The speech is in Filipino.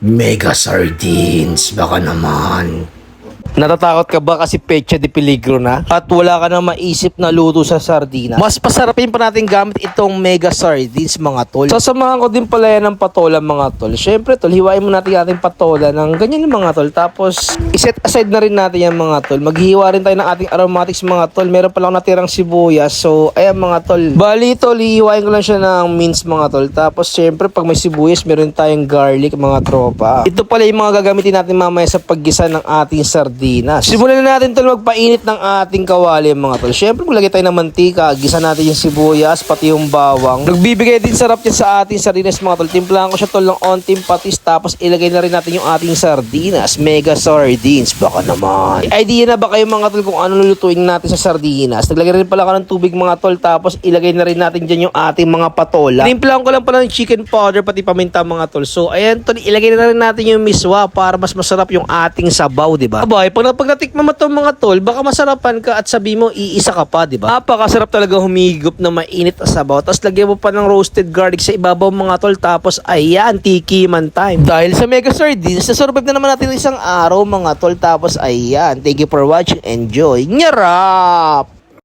Mega sardines, baka naman. Natatakot ka ba kasi pecha de peligro na? At wala ka na maisip na luto sa sardina? Mas pasarapin pa natin gamit itong mega sardines mga tol. Sasamahan ko din pala yan ng patola mga tol. Syempre tol, hiwain mo natin ating patola ng ganyan mga tol. Tapos iset aside na rin natin yung mga tol. Maghihiwa rin tayo ng ating aromatics mga tol. Meron pa lang natirang sibuyas. So ayan mga tol. Bali tol, hihiwain ko lang siya ng mince mga tol. Tapos syempre pag may sibuyas, meron tayong garlic mga tropa. Ito pala yung mga gagamitin natin mamaya sa paggisa ng ating sardinas. Simulan na natin tol magpainit ng ating kawali mga tol. Syempre maglagay tayo ng mantika, gisa natin yung sibuyas, pati yung bawang. Nagbibigay din sarap yan sa ating sardinas mga tol. Timplahan ko siya tol ng onting patis tapos ilagay na rin natin yung ating sardinas. Mega sardines, baka naman. Idea na ba kayo mga tol kung ano lulutuin natin sa sardinas? Naglagay rin pala ako ng tubig mga tol tapos ilagay na rin natin dyan yung ating mga patola. Timplahan ko lang pala ng chicken powder pati paminta mga tol. So ayan tol, ilagay na rin natin yung miswa para mas masarap yung ating sabaw, di ba? Abay, pag, pag natikman mo to mga tol, baka masarapan ka at sabi mo iisa ka pa, di ba? Napakasarap talaga humigop na mainit na sabaw. Tapos lagyan mo pa ng roasted garlic sa ibabaw mga tol. Tapos ayan, tikiman time. Dahil sa mega sardines, nasurvive na naman natin isang araw mga tol. Tapos ayan, thank you for watching. Enjoy. Nyarap!